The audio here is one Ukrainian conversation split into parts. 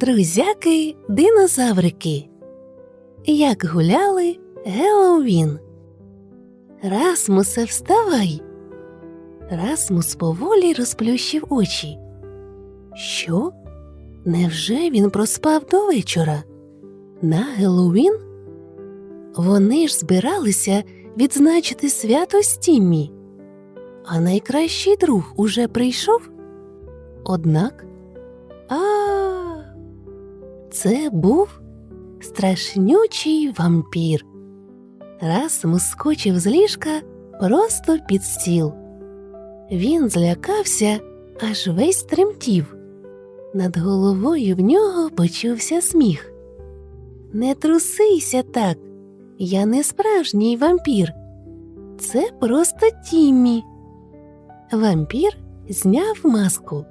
Друзяки динозаврики. Як гуляли Геловін. Расмусе, вставай. Расмус поволі розплющив очі. Що? Невже він проспав до вечора? На Геловін? Вони ж збиралися відзначити свято Стіммі. А найкращий друг уже прийшов? Однак, це був страшнючий вампір. Расмус скочив з ліжка просто під стіл. Він злякався, аж весь тремтів. Над головою в нього почувся сміх. Не трусися так, я не справжній вампір. Це просто Тіммі. Вампір зняв маску.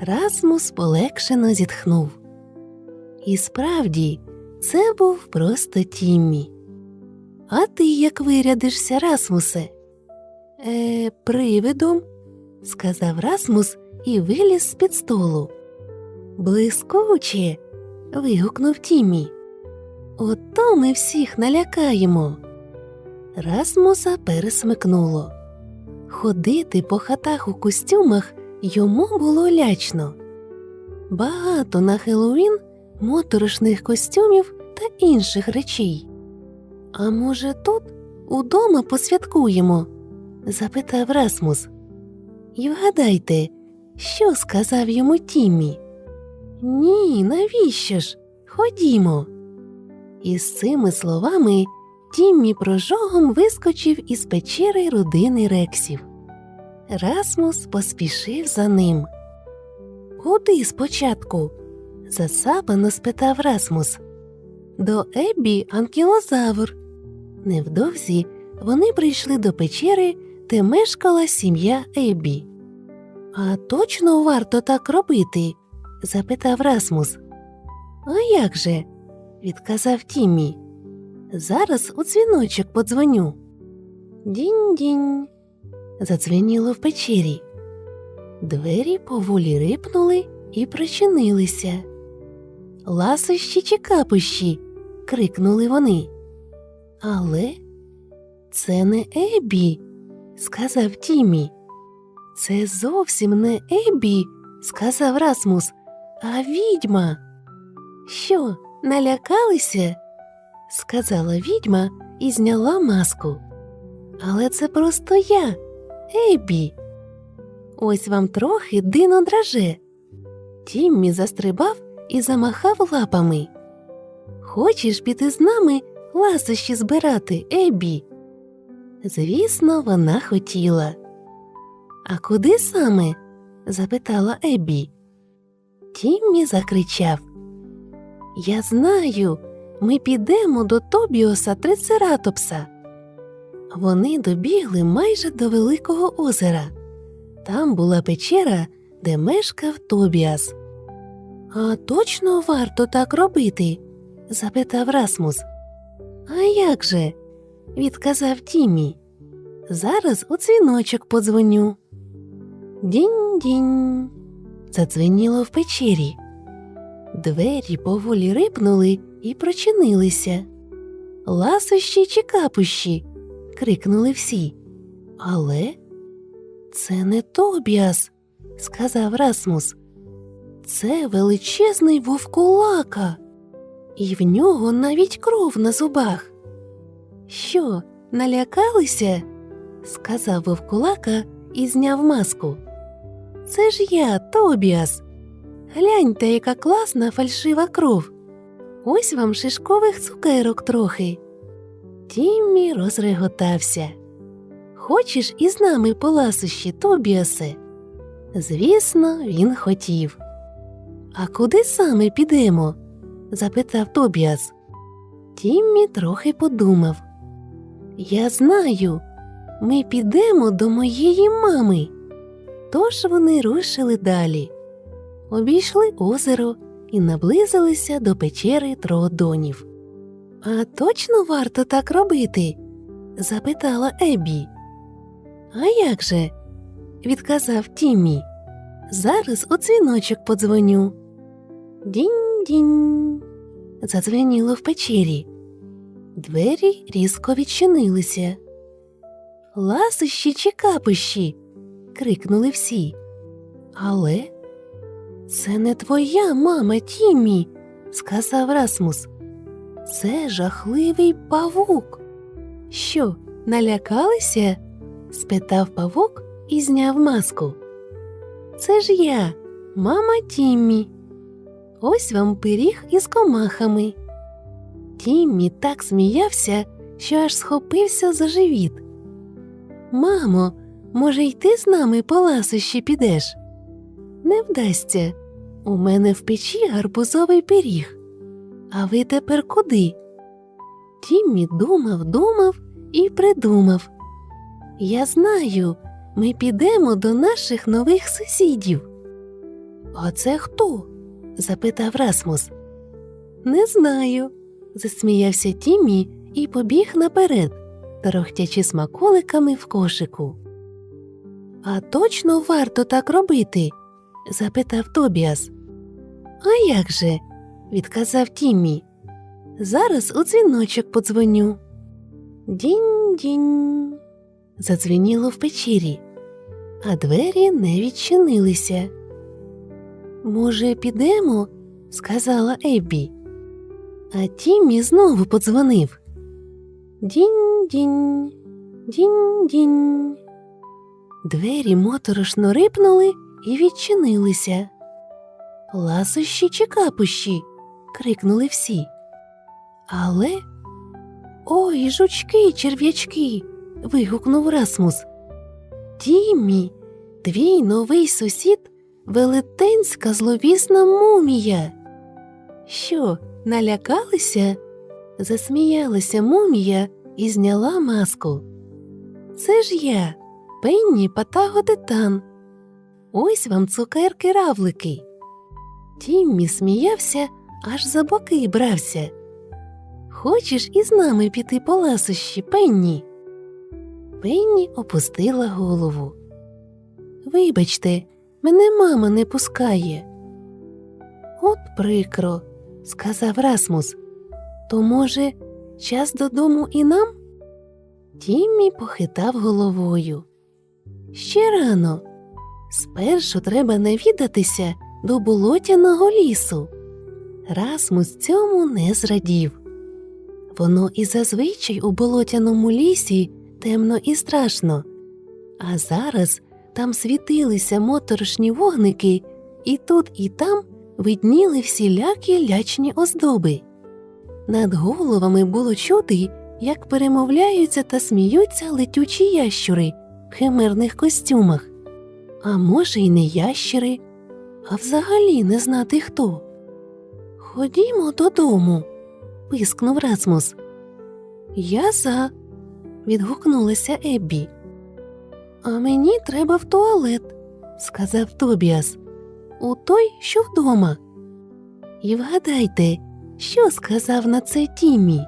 Расмус полегшено зітхнув. І справді, це був просто Тіммі. А ти як вирядишся, Расмусе? Е, привидом, сказав Расмус і виліз з під столу. Блискуче. вигукнув Тіммі. Ото ми всіх налякаємо. Расмуса пересмикнуло. Ходити по хатах у костюмах йому було лячно. Багато на Хеллоуін моторошних костюмів та інших речей. А може, тут удома посвяткуємо? запитав Расмус. І вгадайте, що сказав йому Тіммі? Ні, навіщо ж? Ходімо. І з цими словами Тіммі прожогом вискочив із печери родини Рексів. Расмус поспішив за ним. Куди спочатку? Засапано спитав Расмус. До Еббі анкілозавр. Невдовзі вони прийшли до печери, де мешкала сім'я Еббі. А точно варто так робити? запитав Расмус. А як же? відказав Тіммі. Зараз у дзвіночок подзвоню. Дінь-дінь. Задзвеніло в печері. Двері поволі рипнули і причинилися. Ласощі чи капищі. крикнули вони. Але це не Ебі, сказав Тімі. Це зовсім не Ебі, сказав Расмус, а відьма. Що, налякалися? сказала відьма і зняла маску. Але це просто я, Ебі. Ось вам трохи дино драже. Тіммі застрибав і замахав лапами. Хочеш піти з нами ласощі збирати, Ебі? Звісно, вона хотіла. А куди саме? запитала Ебі. Тіммі закричав. Я знаю, ми підемо до Тобіоса Трицератопса. Вони добігли майже до Великого озера. Там була печера, де мешкав Тобіас. А точно варто так робити? запитав Расмус. А як же? відказав Тімі. Зараз у дзвіночок подзвоню. Дінь-дінь. Задзвеніло в печері. Двері поволі рипнули і прочинилися. Ласощі чи капущі. крикнули всі. Але це не Тобіас, сказав Расмус. Це величезний вовкулака, і в нього навіть кров на зубах. Що, налякалися? сказав вовкулака і зняв маску. Це ж я, Тобіас. Гляньте, яка класна фальшива кров. Ось вам шишкових цукерок трохи. Тіммі розреготався. Хочеш із нами по ласощі, Тобіасе? Звісно, він хотів. А куди саме підемо? запитав Тобіас. Тіммі трохи подумав. Я знаю, ми підемо до моєї мами. Тож вони рушили далі, обійшли озеро і наблизилися до печери Троодонів. А точно варто так робити? запитала Ебі. А як же? відказав Тіммі. Зараз у дзвіночок подзвоню. Дінь-дінь. Задзвеніло в печері. Двері різко відчинилися. Ласощі чи капищі. крикнули всі. Але це не твоя мама, Тіммі, сказав Расмус. Це жахливий павук. Що, налякалися? спитав павук і зняв маску. Це ж я, мама Тіммі. Ось вам пиріг із комахами. Тіммі так сміявся, що аж схопився за живіт. Мамо, може, й ти з нами по ласощі підеш? Не вдасться. У мене в печі гарбузовий пиріг. А ви тепер куди? Тіммі думав, думав і придумав. Я знаю, ми підемо до наших нових сусідів. А це хто? Запитав Расмус. Не знаю, засміявся Тіммі і побіг наперед, торохтячи смаколиками в кошику. А точно варто так робити? запитав Тобіас. А як же? відказав Тіммі. Зараз у дзвіночок подзвоню. Дінь-дінь. Задзвеніло в печері, а двері не відчинилися. Може, підемо? сказала Еббі. А Тіммі знову подзвонив. Дінь-дінь, дінь-дінь. Двері моторошно рипнули і відчинилися. Ласощі чи капущі? крикнули всі. Але. Ой, жучки, черв'ячки. вигукнув Расмус. Тіммі, твій новий сусід велетенська зловісна мумія. Що, налякалися? Засміялася мумія і зняла маску. Це ж я, Пенні Патаго Титан. Ось вам цукерки равлики. Тіммі сміявся, аж за боки брався. Хочеш із нами піти по ласощі, Пенні? Пенні опустила голову. Вибачте, мене мама не пускає. От прикро, сказав Расмус. То, може, час додому і нам? Тіммі похитав головою. Ще рано. Спершу треба навідатися до болотяного лісу. Расмус цьому не зрадів. Воно і зазвичай у болотяному лісі темно і страшно, а зараз там світилися моторошні вогники, і тут, і там видніли всілякі лячні оздоби. Над головами було чути, як перемовляються та сміються летючі ящури в химерних костюмах, а може, й не ящери, а взагалі не знати хто. Ходімо додому, пискнув Расмус. Я за. відгукнулася Еббі. А мені треба в туалет, сказав Тобіас. У той, що вдома. І вгадайте, що сказав на це Тіммі.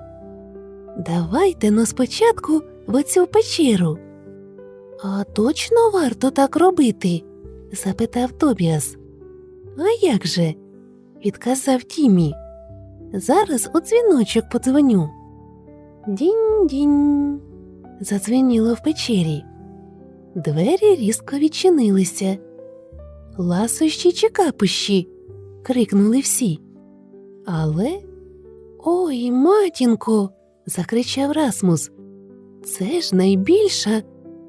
Давайте но спочатку в оцю печеру. А точно варто так робити? запитав Тобіас. А як же? відказав Тіммі. Зараз у дзвіночок подзвоню. Дінь-дінь. Задзвеніло в печері. Двері різко відчинилися. Ласощі чи капущі. крикнули всі. Але. Ой, матінко. закричав Расмус. Це ж найбільша,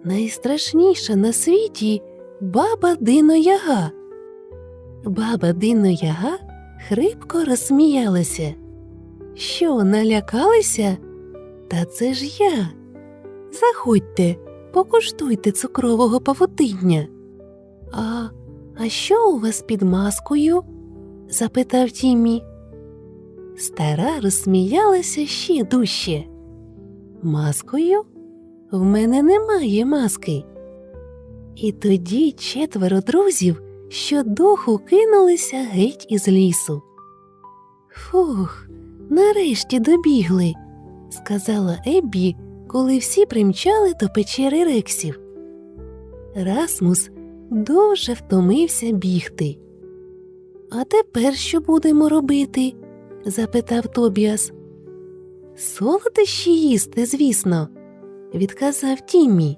найстрашніша на світі баба Дино Яга. Баба Дино Яга хрипко розсміялася. Що, налякалися? Та це ж я. Заходьте, покуштуйте цукрового павутиння. А, а що у вас під маскою? запитав Тімі. Стара розсміялася ще дужче. Маскою? В мене немає маски. І тоді четверо друзів щодуху кинулися геть із лісу. Фух, нарешті добігли, сказала Еббі, коли всі примчали до печери рексів. Расмус дуже втомився бігти. А тепер що будемо робити? запитав Тобіас. Солодощі їсти, звісно, відказав Тіммі.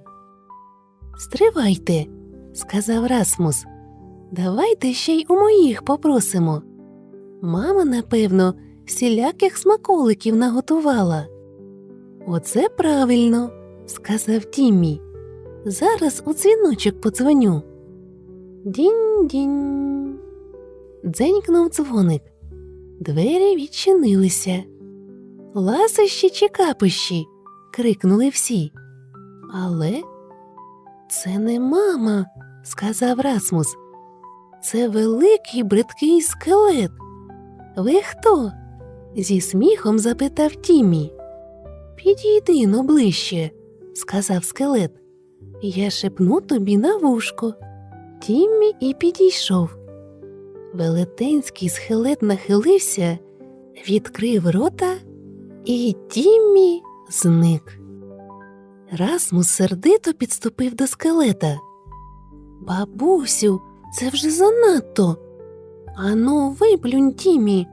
Стривайте, сказав Расмус. Давайте ще й у моїх попросимо. Мама, напевно, всіляких смаколиків наготувала. Оце правильно, сказав Тіммі. Зараз у дзвіночок подзвоню. Дінь-дінь. Дзенькнув дзвоник. Двері відчинилися. Ласощі чи капищі? крикнули всі. Але це не мама, сказав Расмус. Це великий бридкий скелет. Ви хто? зі сміхом запитав Тімі. Підійди но ближче, сказав скелет. Я шепну тобі на вушко. Тіммі і підійшов. Велетенський скелет нахилився, відкрив рота, і Тіммі зник. Расмус сердито підступив до скелета. Бабусю, це вже занадто. Ану, виплюнь Тімі,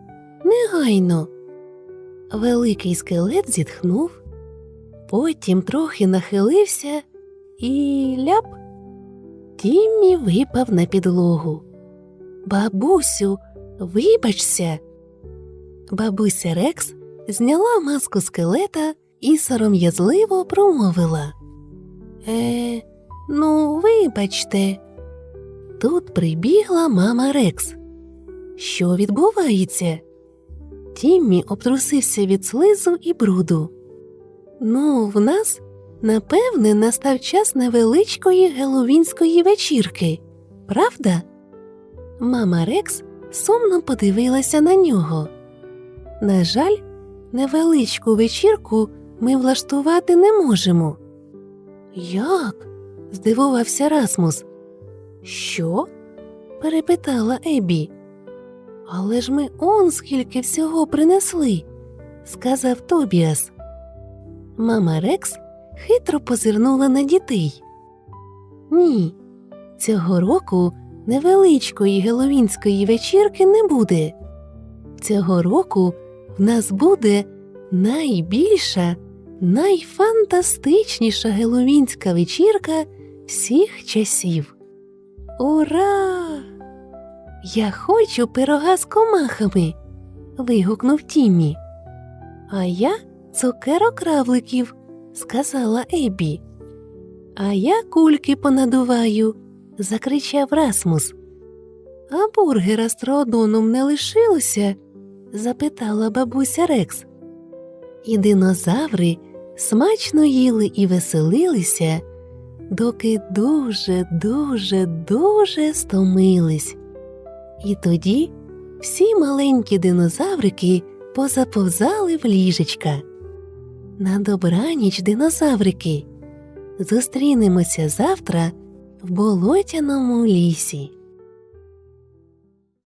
негайно. Великий скелет зітхнув, потім трохи нахилився і ляп. Тіммі випав на підлогу. Бабусю, вибачся. Бабуся Рекс зняла маску скелета і сором'язливо промовила. Е, ну, вибачте. Тут прибігла мама Рекс. Що відбувається? Тіммі обтрусився від слизу і бруду. Ну, в нас, напевне, настав час невеличкої геловінської вечірки, правда? Мама Рекс сумно подивилася на нього. На жаль, невеличку вечірку ми влаштувати не можемо. Як? здивувався Расмус. Що? перепитала Ебі. Але ж ми он скільки всього принесли, сказав Тобіас. Мама Рекс хитро позирнула на дітей. Ні, цього року невеличкої геловінської вечірки не буде. Цього року в нас буде найбільша, найфантастичніша геловінська вечірка всіх часів. Ура! Я хочу пирога з комахами. вигукнув Тіммі. А я цукерок равликів, сказала Ебі. А я кульки понадуваю, закричав Расмус. А бургера з троодоном не лишилося? запитала бабуся Рекс. І динозаври смачно їли і веселилися, доки дуже, дуже, дуже стомились. І тоді всі маленькі динозаврики позаповзали в ліжечка. На добраніч, динозаврики. Зустрінемося завтра в болотяному лісі.